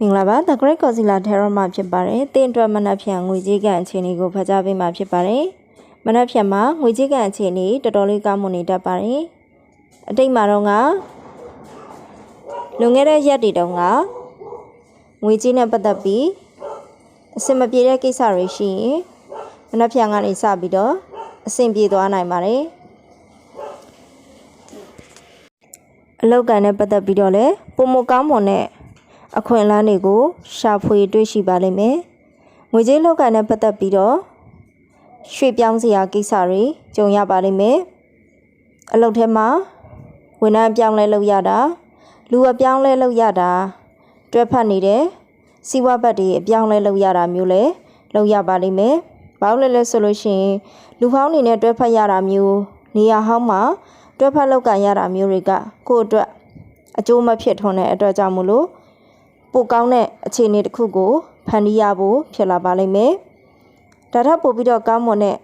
မင်္ဂလာပါ The Great Godzilla Tarot မှာဖြစ်ပါတယ်။တင်းအတွက်မနက်ဖြန်ငွေကြေးကန်အခြေအနေကိုဖတ်ကြားပေးမှာဖြစ်ပါတယ်။မနက်ဖြန်မှာငွေကြေးကန်အခြေအနေတော်တော်လေးကောင်းမွန်နေတတ်ပါတယ်။အတိတ်မှာတော့ကလွန်ခဲ့တဲ့ရက်တွေတုန်းကငွေကြေးနဲ့ပတ်သက်ပြီးအဆင်မပြေတဲ့ကိစ္စတွေရှိရင်မနက်ဖြန်ကနေစပြီးတော့အဆင်ပြေသွားနိုင်ပါတယ်။အလောက်ကန်နဲ့ပတ်သက်ပြီးတော့လည်းပုံမကောင်းမွန်တဲ့ အခွင့်အလမ်းတွေကိုရှာဖွေတွေ့ရှိပါလိမ့်မယ်။ငွေကြေးလောက်ကန်နဲ့ပတ်သက်ပြီးတော့ရွှေ့ပြောင်းစရာကိစ္စတွေကြုံရပါလိမ့်မယ်။အလုပ်ထဲမှာဝန်ထမ်းပြောင်းလဲလုပ်ရတာလူအပြောင်းလဲလုပ်ရတာတွဲဖက်နေတဲ့စီးပွားဘက်တွေအပြောင်းလဲလုပ်ရတာမျိုးလည်းလုပ်ရပါလိမ့်မယ်။ဘာလို့လဲလဲဆိုလို့ရှိရင်လူဖောင်းနေနဲ့တွဲဖက်ရတာမျိုးနေရာဟောင်းမှာတွဲဖက်လောက်ကန်ရတာမျိုးတွေကကိုယ့်အတွက်အကျိုးမဖြစ်ထွန်းတဲ့အတွက်ကြောင့်မို့လို့ ပိုကောင်းတဲ့အခြေအနေတစ်ခုကိုဖန်တီးရဖို့ဖြစ်လာပါလိမ့်မယ်။ဒါထပ်ပို့ပြီးတော့ကောင်းမွန်တဲ့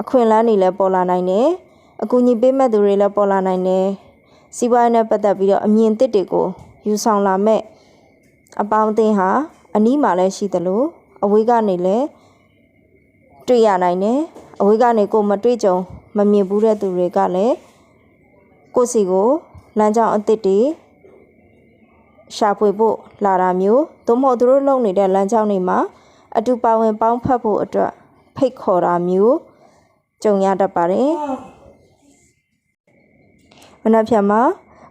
အခွင့်အလမ်းတွေလည်းပေါ်လာနိုင်တယ်။အကူအညီပေးမဲ့သူတွေလည်းပေါ်လာနိုင်တယ်။စီးပွားရေးနဲ့ပတ်သက်ပြီးတော့အမြင်သစ်တွေကိုယူဆောင်လာမဲ့အပေါင်းအသင်းဟာအနီးမှာလည်းရှိသလိုအဝေးကနေလည်းတွေ့ရနိုင်တယ်။အဝေးကနေကိုမတွေ့ကြုံမမြင်ဘူးတဲ့သူတွေကလည်းကိုယ့်စီကိုလမ်းကြောင်းအသစ်တွေ ရှာဖွေဖို့လာတာမျိုးသို့မဟုတ်သူတို့လုပ်နေတဲ့လမ်းကြောင်းတွေမှာအတူပါဝင်ပေါင်းဖက်ဖို့အတွက်ဖိတ်ခေါ်တာမျိုးကြုံရတတ်ပါတယ်။မနက်ဖြန်မှာ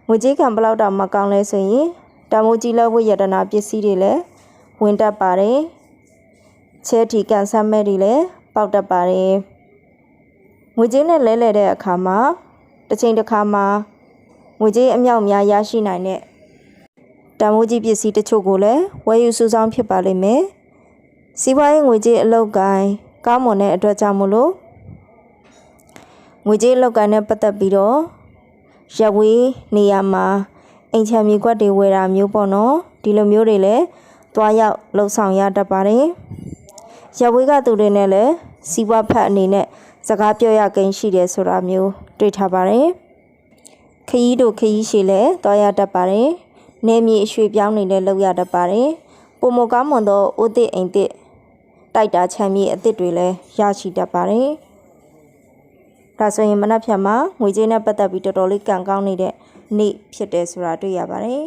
ငွေကြေးကံဘယ်လောက်တောင်မကောင်းလဲဆိုရင်တမိုးကြီးလက်ဝတ်ရတနာပစ္စည်းတွေလည်းဝင်တတ်ပါတယ်။ချဲထီကန်ဆမ်းမဲ့တွေလည်းပေါက်တတ်ပါတယ်။ငွေကြေးနဲ့လဲလှယ်တဲ့အခါမှာတစ်ချိန်တစ်ခါမှာငွေကြေးအမြောက်များရရှိနိုင်တဲ့ တန်မိုးကြီးပစ္စည်းတချို့ကိုလည်းဝယ်ယူစုဆောင်းဖြစ်ပါလိမ့်မယ်။စီးပွားရေးငွေကြေးအလုပ်ကိုင်းကောင်းမွန်တဲ့အတွက်ကြောင့်မို့လို့ငွေကြေးအလုပ်ကိုင်းနဲ့ပတ်သက်ပြီးတော့ရက်ဝေးနေရာမှာအိမ်ချမ်းမြေကွက်တွေဝယ်တာမျိုးပေါ့နော်ဒီလိုမျိုးတွေလည်းတွားရောက်လှုပ်ဆောင်ရတတ်ပါတယ်။ရက်ဝေးကသူတွေနဲ့လည်းစီးပွားဖက်အနေနဲ့စကားပြောရကိန်းရှိတယ်ဆိုတာမျိုးတွေ့ထားပါတယ်။ခရီးတို့ခရီးရှည်လည်းတွားရတတ်ပါတယ်။ နေမြေအရွှေ့ပြောင်းနေလည်းလုပ်ရတတ်ပါတယ်။ပုံမကောင်းမွန်သောဥသည့်အိမ်သည့်တိုက်တာချမ်းမြေအသစ်တွေလည်းရရှိတတ်ပါတယ်။ဒါဆိုရင်မနက်ဖြန်မှာငွေကြေးနဲ့ပတ်သက်ပြီးတော်တော်လေးကံကောင်းနေတဲ့နေ့ဖြစ်တယ်ဆိုတာတွေ့ရပါတယ်